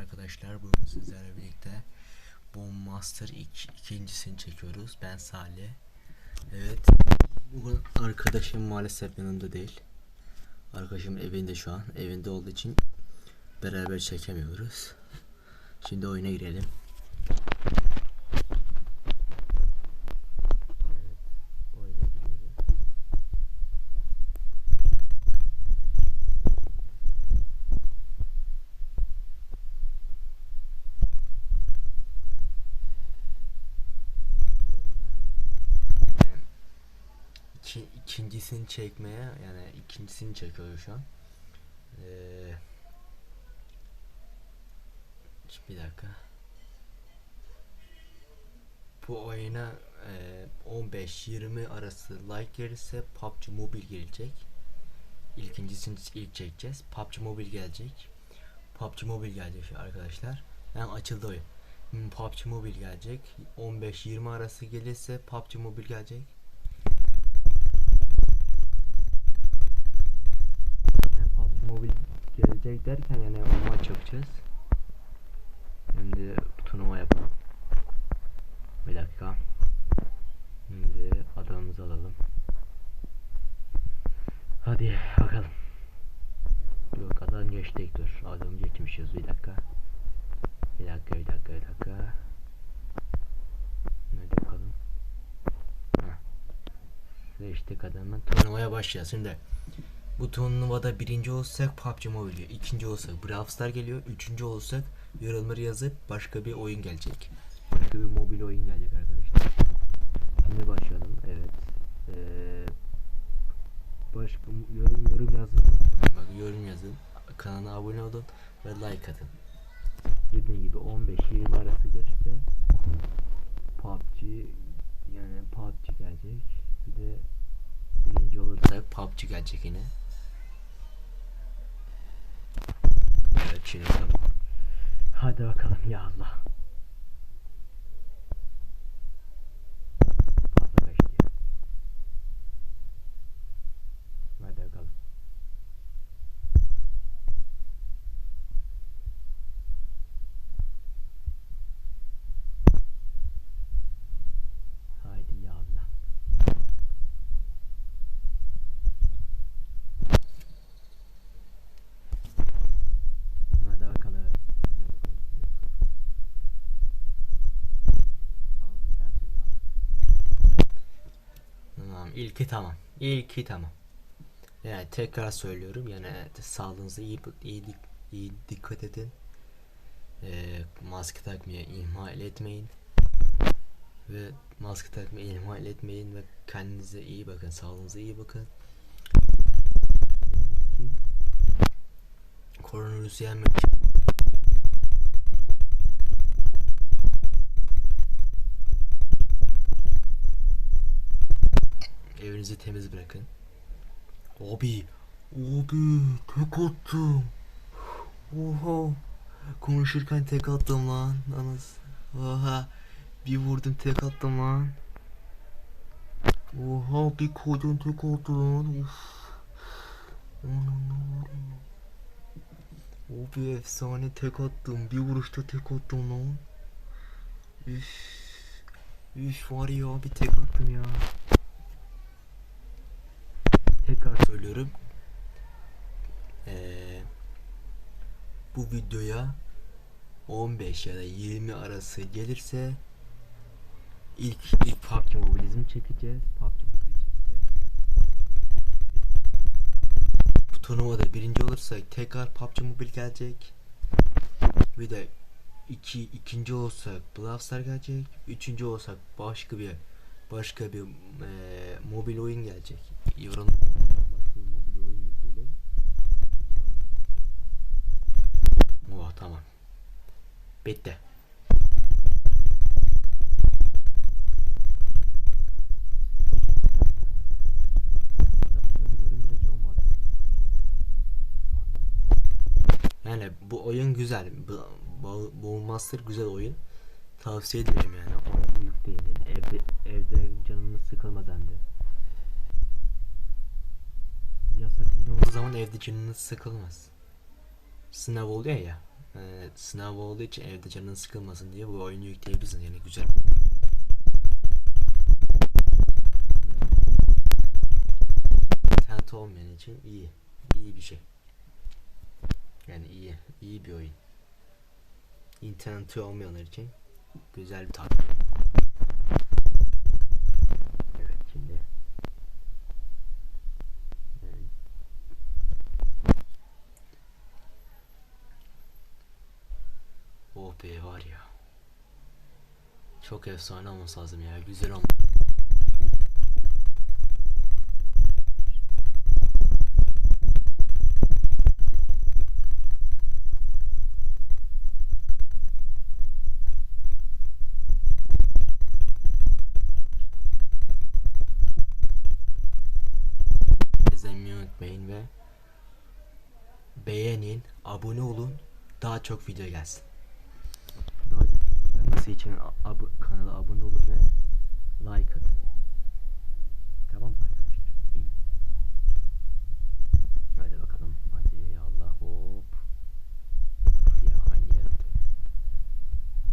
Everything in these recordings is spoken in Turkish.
arkadaşlar. Bugün sizlerle birlikte Bomb Master 2 ikincisini çekiyoruz. Ben Salih. Evet. Bugün arkadaşım maalesef yanımda değil. Arkadaşım evinde şu an. Evinde olduğu için beraber çekemiyoruz. Şimdi oyuna girelim. Evet. Oyuna giriyoruz. İki, ikincisini çekmeye yani ikincisini çekiyor şu an. Ee, bir dakika. Bu oyuna e, 15-20 arası like gelirse PUBG Mobile gelecek. İlkincisini ilk çekeceğiz. PUBG Mobile gelecek. PUBG Mobile gelecek arkadaşlar. Yani açıldı oyun. Hmm, PUBG Mobile gelecek. 15-20 arası gelirse PUBG Mobile gelecek. Mobile gelecek derken yani maç yapacağız. Şimdi turnuva yapalım. Bir dakika. Şimdi adamımızı alalım. Hadi bakalım. Yok adam geçtik dur. Adam geçmişiz bir dakika. Bir dakika bir dakika bir dakika. Nerede bakalım. Heh. Seçtik adamı. Turnuvaya başlayacağız şimdi. Bu turnuvada birinci olsak PUBG Mobile ikinci olsak Brawl Star geliyor. Üçüncü olsak yorumları yazıp başka bir oyun gelecek. Başka bir mobil oyun gelecek arkadaşlar. Şimdi başlayalım. Evet. Ee, başka yorum yorum yazın. Bak yorum yazın. Kanala abone olun ve like atın. Dediğim gibi 15-20 arası gelirse PUBG yani PUBG gelecek. Bir de birinci olursa PUBG gelecek yine. Bakalım. Hadi bakalım ya Allah. Fazla kaçtı ya. Hadi bakalım. Haydi ya Allah. Hadi bakalım. Aldık her türlü aldık. Tamam ilki tamam. İlki tamam. Yani tekrar söylüyorum yani sağlığınıza iyi iyi, iyi dikkat edin. Ee, maske takmaya ihmal etmeyin. Ve maske takmayı ihmal etmeyin ve kendinize iyi bakın, sağlığınıza iyi bakın. Koronavirüsü yenmek için Evinizi temiz bırakın. Abi, abi tek attım. Oha. Konuşurken tek attım lan. Anas. Oha. Bir vurdum tek attım lan. Oha bir koydum tek attı lan. Uf. Abi efsane tek attım. Bir vuruşta tek attım lan. Üf. Üf var ya bir tek attım ya. Tekrar söylüyorum. Ee, bu videoya 15 ya da 20 arası gelirse ilk ilk PUBG Mobile'izm çekeceğiz. PUBG Mobile çekeceğiz. Bu turnuvada birinci olursak tekrar PUBG Mobile gelecek. Bir de iki, ikinci olsak Brawl Star gelecek. Üçüncü olsak başka bir başka bir eee, mobil oyun gelecek. Yorum başka bir mobil oyun yükleyelim. Oh tamam. Bitti. Yani bu oyun güzel. Bu, bu, Master güzel oyun. Tavsiye ederim yani. Oyunu yükleyin. Yani evde, evde canınız sıkılmadan da. Yasak olduğu zaman evde canınız sıkılmaz. Sınav oluyor ya. E, sınav olduğu için evde canın sıkılmasın diye bu oyunu yükleyebilirsin yani güzel. İnternet olmayan için iyi. iyi bir şey. Yani iyi. iyi bir oyun. İnterneti olmayanlar için güzel bir tat. Evet şimdi. Evet. Oh be var ya. Çok efsane olması lazım ya. Güzel. İzlemeyi unutmayın ve beğenin, abone olun. Daha çok video gelsin. Gelmesi için ab- kanala abone olun ve like atın. Tamam mı arkadaşlar? İyi. Hadi bakalım. Hadi Allah hop. Of ya aynı yer atıyor.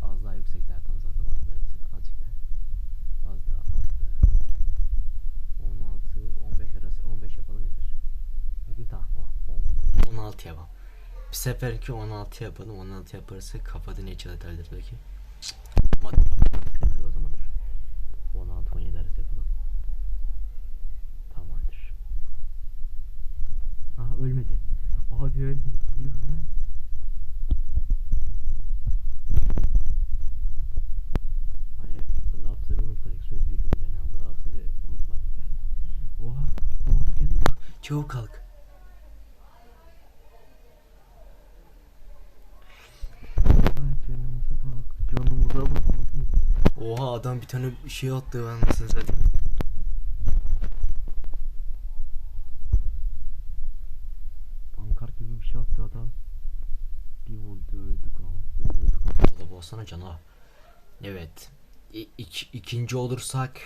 Az daha yükseklerden uzadım. Az daha yüksek. Azıcık da. Az daha az daha. 16 15 arası 15 yapalım yeter. Peki tamam. o- on- 16 yapalım. Bir seferki 16 yapalım. 16 yaparsa kafada ne çalabilir belki. Matematik o zamandır. 16 17 arası yapalım. Tamamdır. Aha ölmedi. Abi ölmedi. Yuh lan. Hani bu lafları unutmadık söz veriyoruz yani bu lafları unutmadık yani. Oha oha cana bak. Çabuk kalk. Oha adam bir tane şey attı ben nasıl zaten. Pankart gibi bir şey attı adam. Bir vurdu öldük lan. Ölüyorduk. Allah bassana cana. Evet. İ- ik- ikinci olursak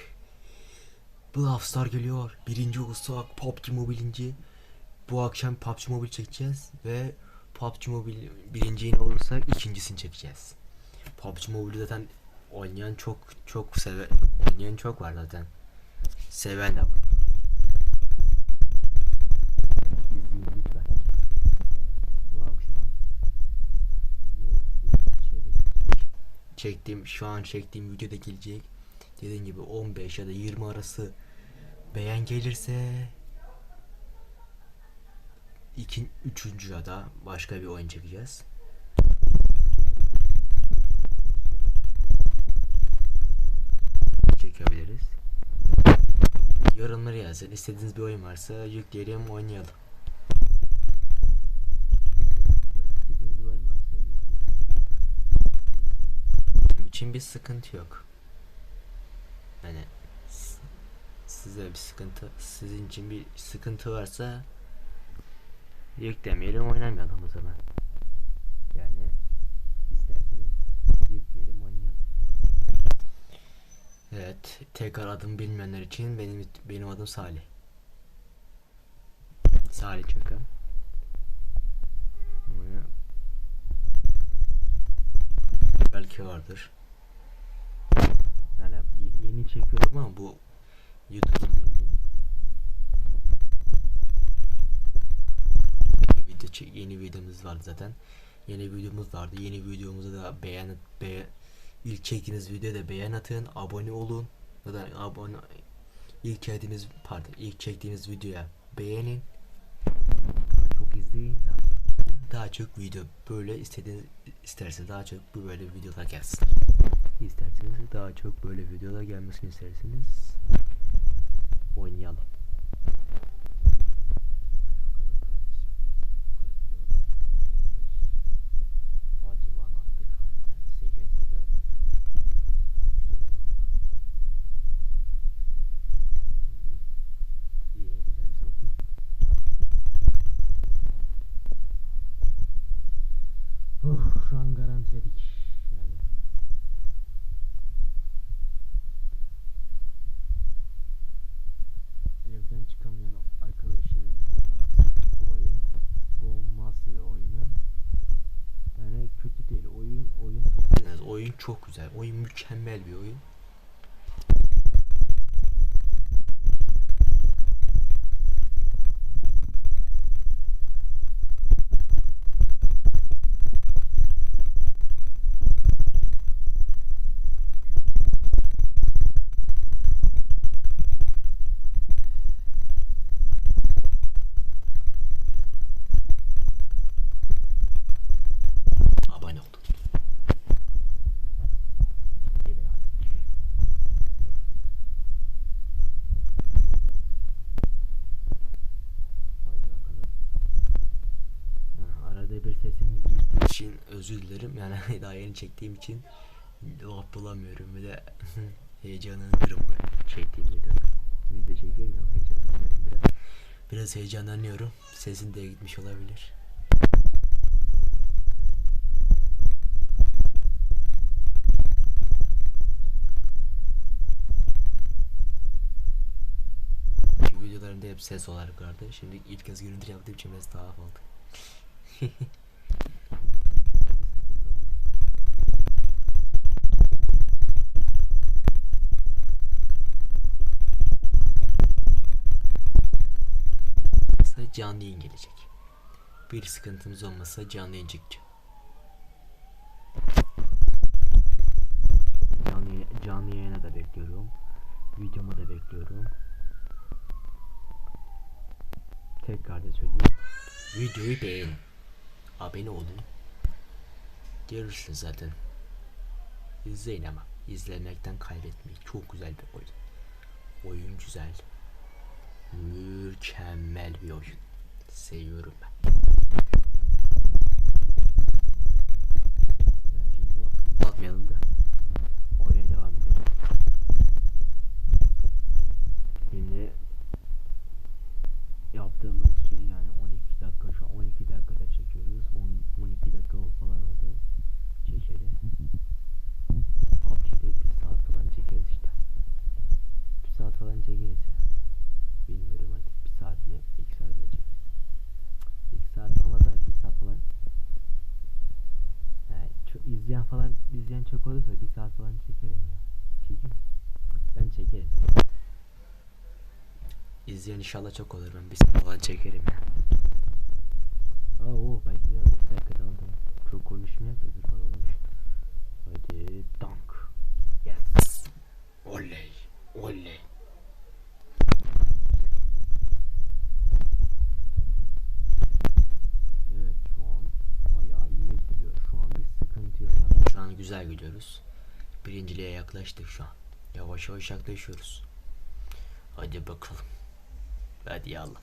Brawl Star geliyor. Birinci olursak PUBG Mobile'inci. Bu akşam PUBG Mobile çekeceğiz ve PUBG Mobile birinci yine olursak ikincisini çekeceğiz. PUBG Mobile zaten oynayan çok çok sever oynayan çok var zaten. Seven de var. İzleyin lütfen. Evet, bu akşam bu, bu şeyde gelecek. Çektiğim şu an çektiğim videoda gelecek. Dediğim gibi 15 ya da 20 arası beğen gelirse iki, üçüncü ya da başka bir oyun çekeceğiz. Çekebiliriz. Yorumları yazın. İstediğiniz bir oyun varsa yükleyelim oynayalım. İstediğiniz bir oyun varsa yükleyelim. Benim için bir sıkıntı yok. S- size bir sıkıntı, sizin için bir sıkıntı varsa yüklemeyelim oynamayalım o zaman. Yani isterseniz yükleyelim oynayalım. Evet, tekrar adım bilmeyenler için benim benim adım Salih. Salih. Ee, Belki vardır. Yeni çekiyorum ama bu YouTube'un yeni video çe- yeni videomuz vardı zaten. Yeni videomuz vardı. Yeni videomuza da beğen be ilk çektiğiniz videoda beğen atın, abone olun. Da abone ilk çektiğimiz pardon ilk çektiğimiz videoya beğenin. Daha çok izleyin. Daha çok, daha çok video böyle istediğiniz isterseniz daha çok böyle videolar gelsin. İsterseniz daha çok böyle videolar gelmesini isterseniz oynayalım. Hadi bakalım kaç? 44, 15. O civan attık harbiden. 8 8 attık. Güzel oldu. Şimdi iyi güzel bir bakayım. Oh, şu an garantiledik. Yani. Evden çıkamayan arkadaşlarımıza tavsiye bu oyun. Bombas bir oyunu. Yani oyun çok güzel. Oyun mükemmel bir oyun. Abone oldum. Evet arkadaş. Haydi bakalım. Ha, arada bir sesim gittiği için özür dilerim. Yani daha yeni çektiğim için laf bulamıyorum ve de heyecanlanıyorum o çektiğim video. Video çekiyorum ya heyecanlanıyorum biraz. Biraz heyecanlanıyorum. Sesim de gitmiş olabilir. Videolarımda hep ses olarak vardı. Şimdi ilk kez görüntü yaptığım için biraz tuhaf oldu. canlı yayın gelecek. Bir sıkıntımız olmasa canlı yayın çekeceğim. Canlı, canlı yayına da bekliyorum. Videomu da bekliyorum. Tekrar da söyleyeyim. Videoyu beğenin. Abone olun. Görürsünüz zaten. İzleyin ama. izlemekten kaybetmeyin. Çok güzel bir oyun. Oyun güzel. Mükemmel bir oyun. Seviyorum ben. Uzatmayalım da. Oyuna devam edelim. Şimdi yaptığımız şey yani 12 dakika şu an 12 dakikada çekiyoruz. 10, 12 dakika falan oldu. Çekeli. PUBG'de bir saat falan çekeriz işte. Bir saat falan çekeriz ya. Bilmiyorum artık bir saat mi, iki saat mi çekeriz. İki saat olmaz da bir saat falan. Yani çok izleyen falan izleyen çok olursa bir saat falan çekerim ya. Çekeyim. Ben çekerim. İzleyen inşallah çok olur ben bir saat falan çekerim ya. Aa o belki de o bir dakika tamam tamam. Çok konuşmayak da dur falan olmuş. Hadi dank. Yes. Oley. Evet şu an bayağı iyi gidiyor. Şu an bir sıkıntı yok. Şu an güzel gidiyoruz. Birinciliğe yaklaştık şu an. Yavaş yavaş yaklaşıyoruz. Hadi bakalım. Hadi yallah.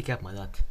Pick up my lot.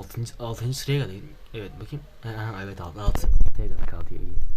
6. 6. sıraya geldik. Evet bakayım. Ha, evet 6 6. Tekrar kaldı iyi.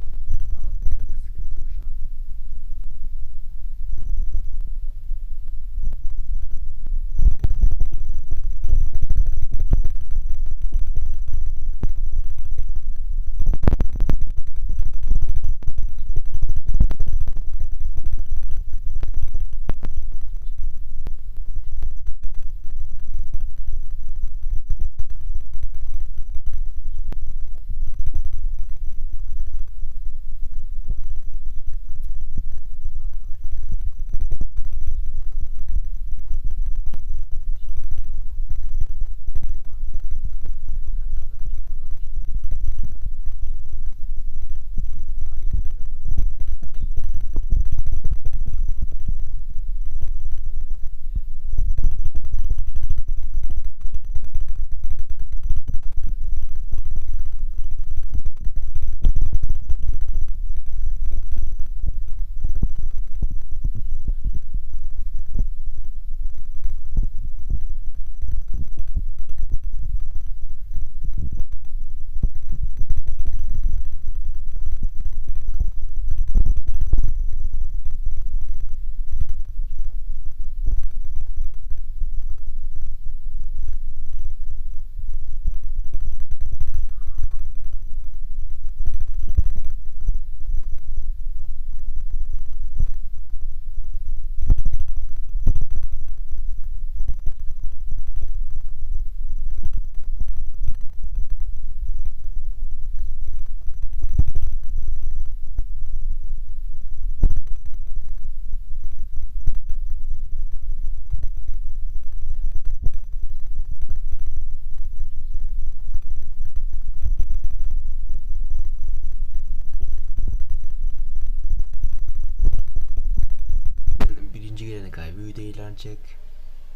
İlanacak.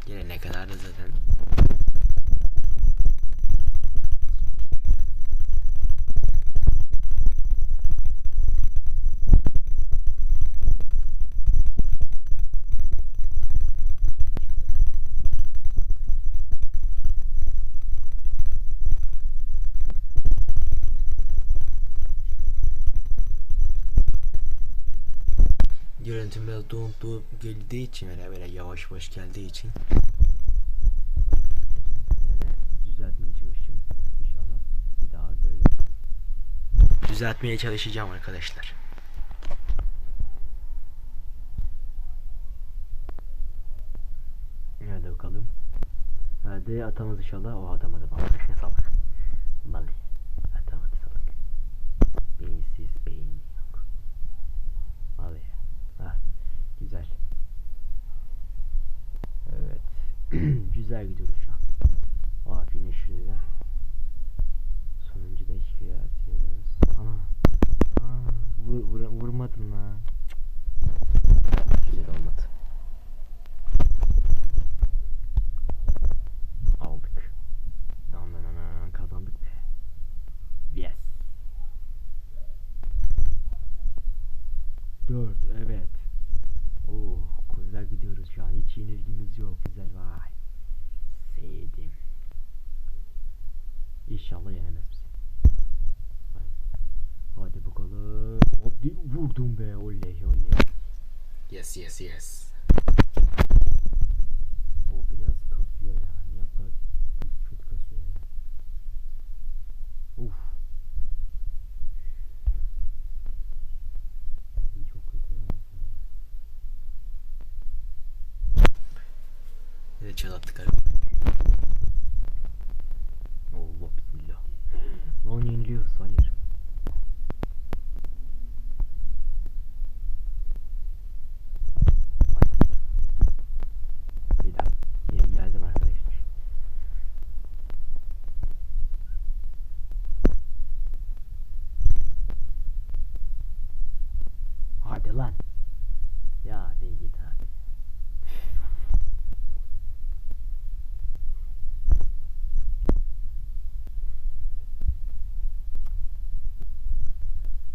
Gelene kadar da zaten görüntüm biraz donuk donuk geldiği için böyle böyle yavaş yavaş geldiği için yani düzeltmeye çalışacağım. İnşallah bir daha böyle düzeltmeye çalışacağım arkadaşlar. Hadi bakalım. Hadi atamaz inşallah. O atamadı. Vallahi ne salak. Vallahi atamadı salak. Beyinsiz beyin yok. Vallahi. Ha, güzel. Evet. güzel gidiyoruz şu an. Aa finish'de sonuncu da hiçbir atıyoruz. Ana. Aa, vur, vur, vurmadım lan. Güzel olmadı. Aldık. Lan lan lan lan, kazandık be. Yes. 4 evet. Oo güzel gidiyoruz şu an. Hiç yenilgimiz yok. Güzel vay. Sevdim. İnşallah yenemez bizi. Hadi. Hadi bakalım. Hadi vurdum be. Oley oley. Yes yes yes. O biraz kasıyor ya. Niye bu kadar kötü kasıyor ya? Uf. Abi çok kötü ya. Evet çalattık abi. Allah bismillah. Lan yeniliyoruz hayır. Hayır. Bir daha. Yeni geldim arkadaşlar. Hadi lan. Ya bir git abi.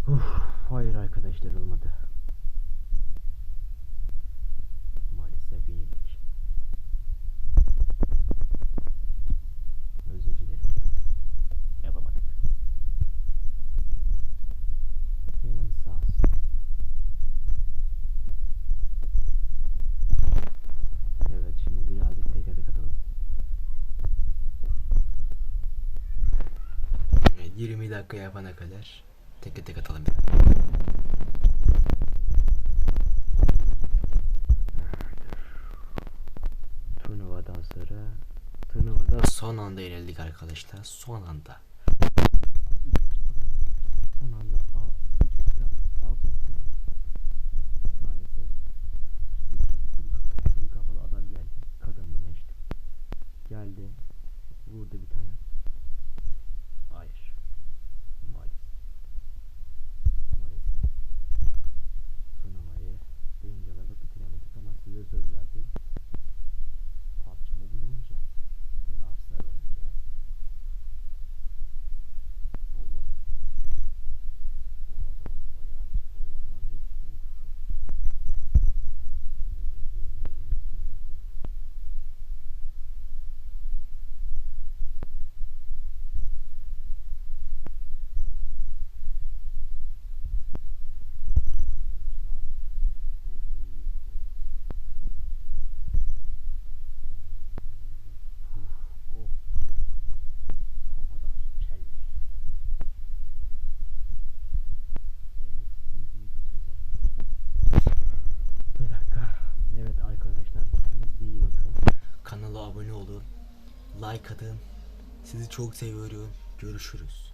Uf, hayır arkadaşlar olmadı. Maalesef yenildik. Özür dilerim. Yapamadık. Canım sağ olsun. Evet şimdi birazcık tek atık atalım. Evet, 20 dakika yapana kadar tek tek atalım. Turnuvadan sonra turnuvada son anda yenildik arkadaşlar. Son anda. Son anda al, üç kişi kalmıştı. Alacaktık. Maalesef bir tane kuru kafalı, kuru kafalı adam geldi. Kadın mı ne işte. Geldi. Vurdu bir tane. Hayır. Maalesef. Maalesef. Turnuvayı birinci olarak bitiremedik ama size söz verdim. PUBG Mobile oynayacağız. Rapstar oynayacağız. Allah. O adam bayağı Allah lan ne Of tamam. Havada kelle. Evet, videoyu bitiriyoruz arkadaşlar. Bir dakika. Evet arkadaşlar kendinize iyi bakın. Kanala abone olun. Like atın. Sizi çok seviyorum. Görüşürüz.